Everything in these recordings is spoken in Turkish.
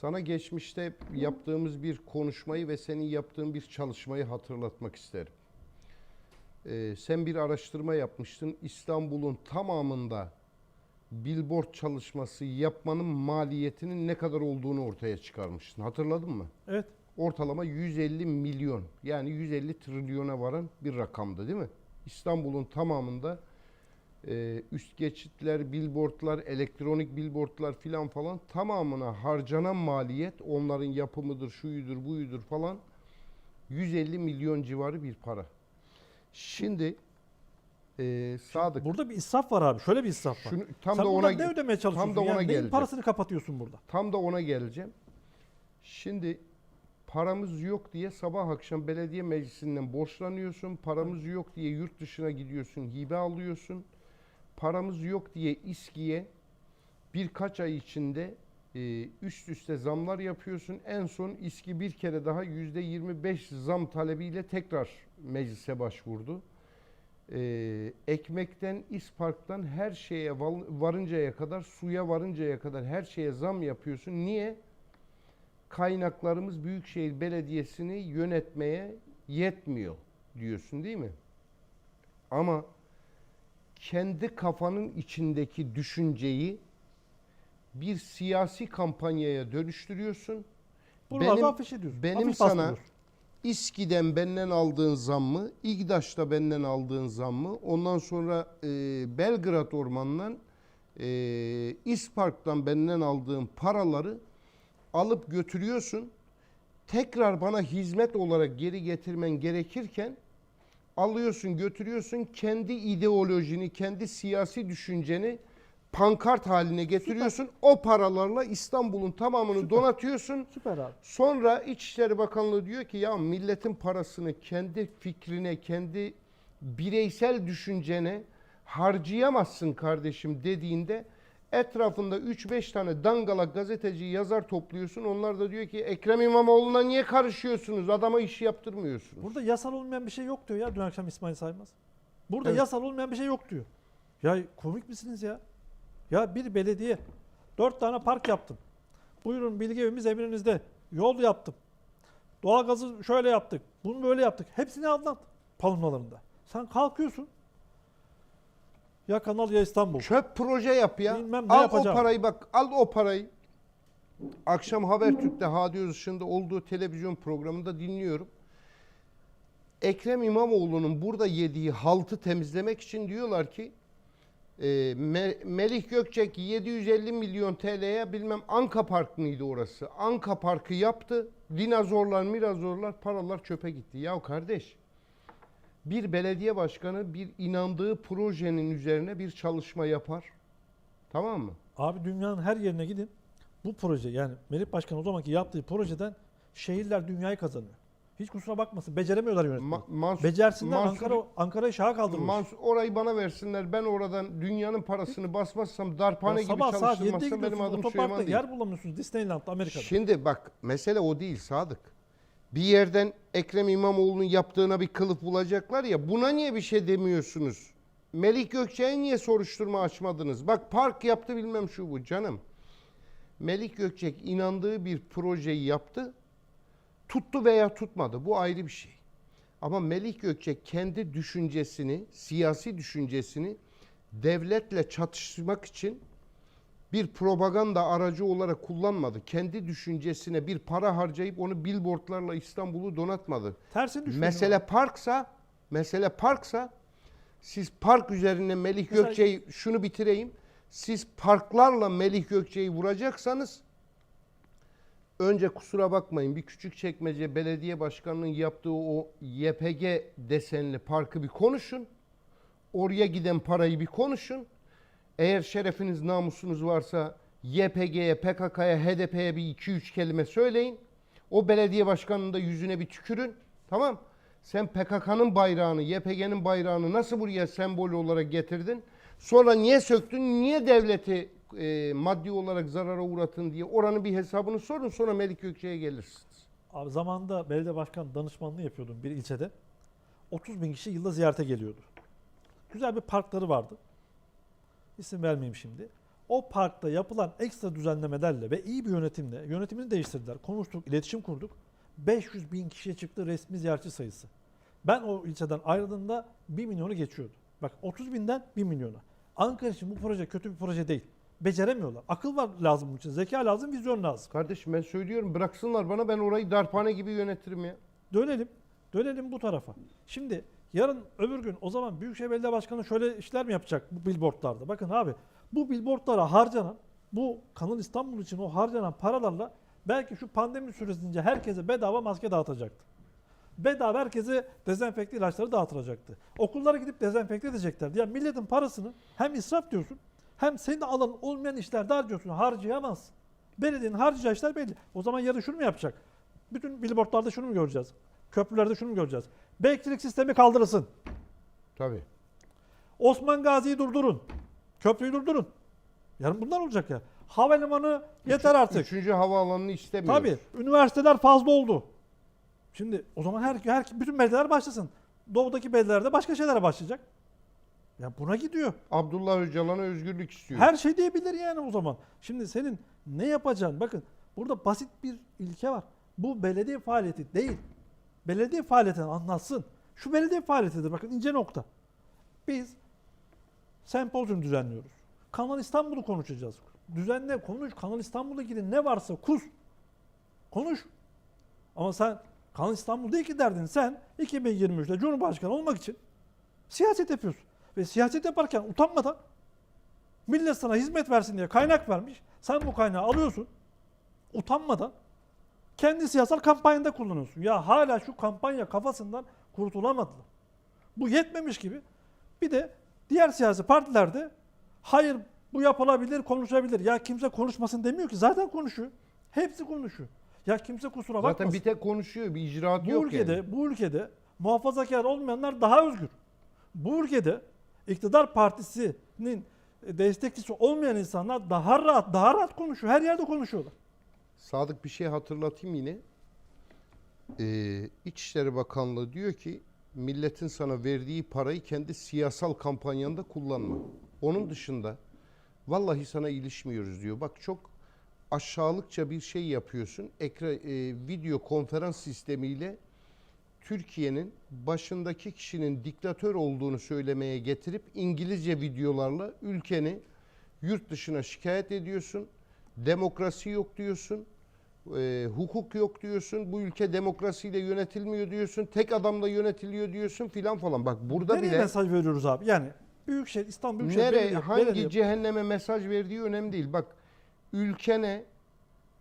Sana geçmişte yaptığımız bir konuşmayı ve senin yaptığın bir çalışmayı hatırlatmak isterim. Ee, sen bir araştırma yapmıştın. İstanbul'un tamamında billboard çalışması yapmanın maliyetinin ne kadar olduğunu ortaya çıkarmıştın. Hatırladın mı? Evet. Ortalama 150 milyon yani 150 trilyona varan bir rakamdı değil mi? İstanbul'un tamamında e, üst geçitler, billboardlar, elektronik billboardlar filan falan tamamına harcanan maliyet onların yapımıdır, şuyudur, buyudur falan 150 milyon civarı bir para. Şimdi e, Sadık Burada bir israf var abi. Şöyle bir israf var. şunu tam Sen da ona ne ödemeye çalışıyorsun? tam da ona yani geleceğim. parasını kapatıyorsun burada? Tam da ona geleceğim. Şimdi paramız yok diye sabah akşam belediye meclisinden borçlanıyorsun. Paramız yok diye yurt dışına gidiyorsun, hibe alıyorsun. Paramız yok diye İSKİ'ye birkaç ay içinde e, üst üste zamlar yapıyorsun. En son İSKİ bir kere daha yüzde 25 zam talebiyle tekrar meclise başvurdu. E, ekmekten, isparktan her şeye varıncaya kadar, suya varıncaya kadar her şeye zam yapıyorsun. Niye? Kaynaklarımız Büyükşehir Belediyesi'ni yönetmeye yetmiyor diyorsun değil mi? Ama kendi kafanın içindeki düşünceyi bir siyasi kampanyaya dönüştürüyorsun. Buralarda Benim- afiş ediyorsun. benim Afiş sana- bastırıyorsun. İSKİ'den benden aldığın zammı, İGDAŞ'ta benden aldığın zammı, ondan sonra e, Belgrad Ormanı'ndan, e, İspark'tan benden aldığın paraları alıp götürüyorsun. Tekrar bana hizmet olarak geri getirmen gerekirken alıyorsun, götürüyorsun, kendi ideolojini, kendi siyasi düşünceni pankart haline getiriyorsun. O paralarla İstanbul'un tamamını donatıyorsun. Süper abi. Sonra İçişleri Bakanlığı diyor ki ya milletin parasını kendi fikrine, kendi bireysel düşüncene harcayamazsın kardeşim dediğinde etrafında 3-5 tane dangalak gazeteci yazar topluyorsun. Onlar da diyor ki Ekrem İmamoğlu'na niye karışıyorsunuz? Adama iş yaptırmıyorsunuz. Burada yasal olmayan bir şey yok diyor ya dün akşam İsmail Saymaz. Burada Evet. yasal olmayan bir şey yok diyor. Ya komik misiniz ya? Ya bir belediye dört tane park yaptım. Buyurun bilgi evimiz emrinizde. Yol yaptım. Doğalgazı şöyle yaptık. Bunu böyle yaptık. Hepsini anlat palmalarında. Sen kalkıyorsun. Ya Kanal ya İstanbul. Çöp proje yap ya. Bilmem ne al yapacağım. o parayı bak al o parayı. Akşam Habertürk'te Hadi Özışık'ın olduğu televizyon programında dinliyorum. Ekrem İmamoğlu'nun burada yediği haltı temizlemek için diyorlar ki e, Me- Melih Gökçek 750 milyon TL'ye bilmem Anka Park mıydı orası? Anka Park'ı yaptı. Dinozorlar, mirazorlar, paralar çöpe gitti. Ya kardeş bir belediye başkanı bir inandığı projenin üzerine bir çalışma yapar. Tamam mı? Abi dünyanın her yerine gidin. Bu proje yani Melih Başkan o zamanki yaptığı projeden şehirler dünyayı kazanıyor. Hiç kusura bakmasın. Beceremiyorlar yönetmeyi. Ma- Mansur- Becersinler Mansur- Ankara Ankara'yı şaha kaldırmış. Mansur, orayı bana versinler. Ben oradan dünyanın parasını basmazsam, darphane gibi sabah saat 7'de çalıştırmazsam benim gidiyorsunuz adım otoparkta Süleyman değil. yer bulamıyorsunuz Disneyland'da Amerika'da. Şimdi bak mesele o değil Sadık. Bir yerden Ekrem İmamoğlu'nun yaptığına bir kılıf bulacaklar ya buna niye bir şey demiyorsunuz? Melik Gökçe'ye niye soruşturma açmadınız? Bak park yaptı bilmem şu bu canım. Melik Gökçek inandığı bir projeyi yaptı. Tuttu veya tutmadı bu ayrı bir şey. Ama Melik Gökçek kendi düşüncesini, siyasi düşüncesini devletle çatışmak için bir propaganda aracı olarak kullanmadı. Kendi düşüncesine bir para harcayıp onu billboardlarla İstanbul'u donatmadı. Tersini düşünüyorum. Mesele parksa, mesele parksa siz park üzerine Melih Mesela- Gökçe'yi şunu bitireyim. Siz parklarla Melih Gökçe'yi vuracaksanız önce kusura bakmayın bir küçük çekmece belediye başkanının yaptığı o YPG desenli parkı bir konuşun. Oraya giden parayı bir konuşun. Eğer şerefiniz namusunuz varsa YPG'ye, PKK'ya, HDP'ye bir iki üç kelime söyleyin. O belediye başkanının da yüzüne bir tükürün. Tamam. Sen PKK'nın bayrağını, YPG'nin bayrağını nasıl buraya sembol olarak getirdin? Sonra niye söktün? Niye devleti e, maddi olarak zarara uğratın diye oranın bir hesabını sorun. Sonra Melik Gökçe'ye gelirsiniz. Abi zamanında belediye başkan danışmanlığı yapıyordum bir ilçede. 30 bin kişi yılda ziyarete geliyordu. Güzel bir parkları vardı. İsim vermeyeyim şimdi. o parkta yapılan ekstra düzenlemelerle ve iyi bir yönetimle yönetimini değiştirdiler. Konuştuk, iletişim kurduk. 500 bin kişiye çıktı resmi ziyaretçi sayısı. Ben o ilçeden ayrıldığımda 1 milyonu geçiyordu. Bak 30 binden 1 milyona. Ankara için bu proje kötü bir proje değil. Beceremiyorlar. Akıl var lazım bunun için. Zeka lazım, vizyon lazım. Kardeşim ben söylüyorum bıraksınlar bana ben orayı darphane gibi yönetirim ya. Dönelim. Dönelim bu tarafa. Şimdi yarın öbür gün o zaman Büyükşehir Belediye Başkanı şöyle işler mi yapacak bu billboardlarda? Bakın abi bu billboardlara harcanan bu Kanal İstanbul için o harcanan paralarla belki şu pandemi süresince herkese bedava maske dağıtacaktı. Bedava herkese dezenfekte ilaçları dağıtılacaktı. Okullara gidip dezenfekte edeceklerdi. Yani milletin parasını hem israf diyorsun hem senin alanın olmayan işlerde harcıyorsun. Harcayamazsın. Belediyenin harcayacağı işler belli. O zaman yarın şunu mu yapacak? Bütün billboardlarda şunu mu göreceğiz? Köprülerde şunu mu göreceğiz? Bekçilik sistemi kaldırılsın. Tabii. Osman Gazi'yi durdurun. Köprüyü durdurun. Yarın bunlar olacak ya. Havalimanı yeter artık. Üçüncü havaalanını istemiyoruz. Tabii. Üniversiteler fazla oldu. Şimdi o zaman her, her bütün belediyeler başlasın. Doğudaki belediyelerde başka şeylere başlayacak. Ya buna gidiyor. Abdullah Öcalan'a özgürlük istiyor. Her şey diyebilir yani o zaman. Şimdi senin ne yapacaksın? Bakın burada basit bir ilke var. Bu belediye faaliyeti değil. Belediye faaliyetini anlatsın. Şu belediye faaliyetidir. Bakın ince nokta. Biz sempozyum düzenliyoruz. Kanal İstanbul'u konuşacağız. Düzenle konuş. Kanal İstanbul'la ilgili ne varsa kus. Konuş. Ama sen Kanal İstanbul değil ki derdin. Sen 2023'te Cumhurbaşkanı olmak için siyaset yapıyorsun. Ve siyaset yaparken utanmadan millet sana hizmet versin diye kaynak vermiş. Sen bu kaynağı alıyorsun. Utanmadan kendi siyasal kampanyanda kullanıyorsun. Ya hala şu kampanya kafasından kurtulamadılar. Bu yetmemiş gibi bir de diğer siyasi partilerde hayır bu yapılabilir, konuşabilir. Ya kimse konuşmasın demiyor ki. Zaten konuşuyor. Hepsi konuşuyor. Ya kimse kusura bakmasın. Zaten bir tek konuşuyor. Bir icraatı Bu yok ülkede, yani. bu ülkede muhafazakar olmayanlar daha özgür. Bu ülkede iktidar partisinin destekçisi olmayan insanlar daha rahat, daha rahat konuşuyor. Her yerde konuşuyorlar. Sadık bir şey hatırlatayım yine. Ee, İçişleri Bakanlığı diyor ki milletin sana verdiği parayı kendi siyasal kampanyanda kullanma. Onun dışında vallahi sana ilişmiyoruz diyor. Bak çok aşağılıkça bir şey yapıyorsun. Ekra, e, video konferans sistemiyle Türkiye'nin başındaki kişinin diktatör olduğunu söylemeye getirip İngilizce videolarla ülkeni yurt dışına şikayet ediyorsun. Demokrasi yok diyorsun. E, hukuk yok diyorsun. Bu ülke demokrasiyle yönetilmiyor diyorsun. Tek adamla yönetiliyor diyorsun filan falan. Bak burada Nereye bile mesaj veriyoruz abi? Yani Büyükşehir, İstanbul Büyükşehir nereye Belediye- hangi Belediye- cehenneme mesaj verdiği önemli değil. Bak ülkene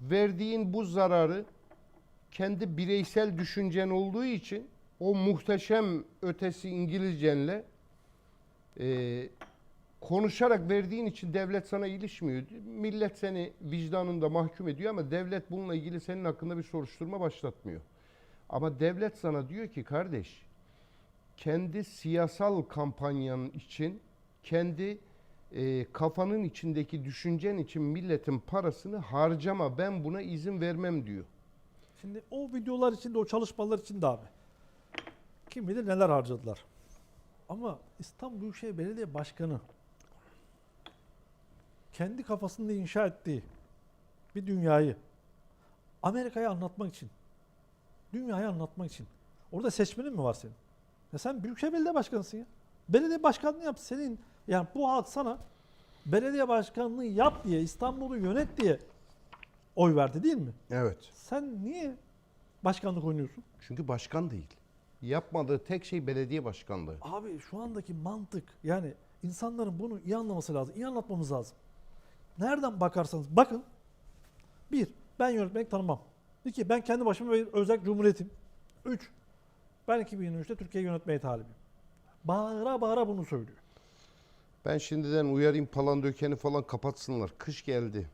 verdiğin bu zararı kendi bireysel düşüncen olduğu için o muhteşem ötesi İngilizcenle e, konuşarak verdiğin için devlet sana ilişmiyor. Millet seni vicdanında mahkum ediyor ama devlet bununla ilgili senin hakkında bir soruşturma başlatmıyor. Ama devlet sana diyor ki kardeş kendi siyasal kampanyanın için kendi e, kafanın içindeki düşüncen için milletin parasını harcama ben buna izin vermem diyor. Şimdi o videolar içinde, o çalışmalar içinde abi. Kim bilir neler harcadılar. Ama İstanbul Büyükşehir Belediye Başkanı kendi kafasında inşa ettiği bir dünyayı Amerika'ya anlatmak için, dünyayı anlatmak için. Orada seçmenin mi var senin? Ya sen Büyükşehir Belediye Başkanısın ya. Belediye başkanlığı yap senin. Yani bu halk sana belediye başkanlığı yap diye, İstanbul'u yönet diye oy verdi değil mi? Evet. Sen niye başkanlık oynuyorsun? Çünkü başkan değil. Yapmadığı tek şey belediye başkanlığı. Abi şu andaki mantık yani insanların bunu iyi anlaması lazım. iyi anlatmamız lazım. Nereden bakarsanız bakın. Bir, ben yönetmelik tanımam. İki, ben kendi başıma bir özel cumhuriyetim. Üç, ben 2023'te Türkiye'yi yönetmeye talibim. Bağıra bağıra bunu söylüyor. Ben şimdiden uyarayım Palandöken'i falan kapatsınlar. Kış geldi.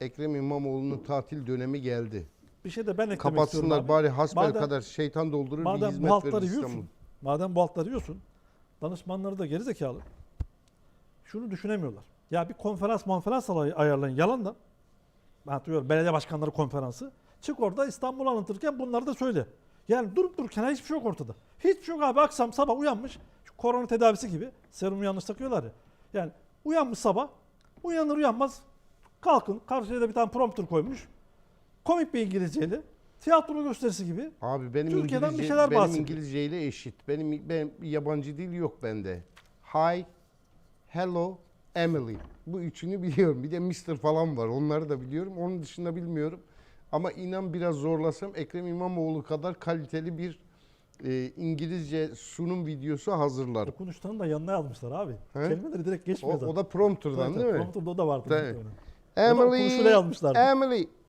Ekrem İmamoğlu'nun tatil dönemi geldi. Bir şey de ben eklemek Kapatsınlar bari hasbel Madem- kadar şeytan doldurur bir Madem hizmet bu halkları verir yiyorsun, İstanbul. madem bu halkları yiyorsun, danışmanları da gerizekalı. Şunu düşünemiyorlar. Ya bir konferans konferans ayarlayın yalandan. Ben diyorum belediye başkanları konferansı. Çık orada İstanbul'u anlatırken bunları da söyle. Yani durup dururken hiçbir şey yok ortada. Hiçbir şey yok abi akşam sabah uyanmış. Şu korona tedavisi gibi serum yanlış takıyorlar ya. Yani uyanmış sabah Uyanır uyanmaz kalkın karşıya da bir tane prompter koymuş. Komik bir İngilizceyle. Tiyatro gösterisi gibi. Abi benim Türkiye'den bir İngilizce, şeyler benim bahsediyor. İngilizce ile eşit. Benim, benim yabancı dil yok bende. Hi, hello, Emily. Bu üçünü biliyorum. Bir de Mr. falan var. Onları da biliyorum. Onun dışında bilmiyorum. Ama inan biraz zorlasam Ekrem İmamoğlu kadar kaliteli bir e, İngilizce sunum videosu hazırlarım. Okunuşlarını da yanına yazmışlar abi. He? Kelimeleri direkt O, geçmiyor o da prompter'dan değil mi? Prompter'da o da vardı. Tabii. O yazmışlardı. Emily,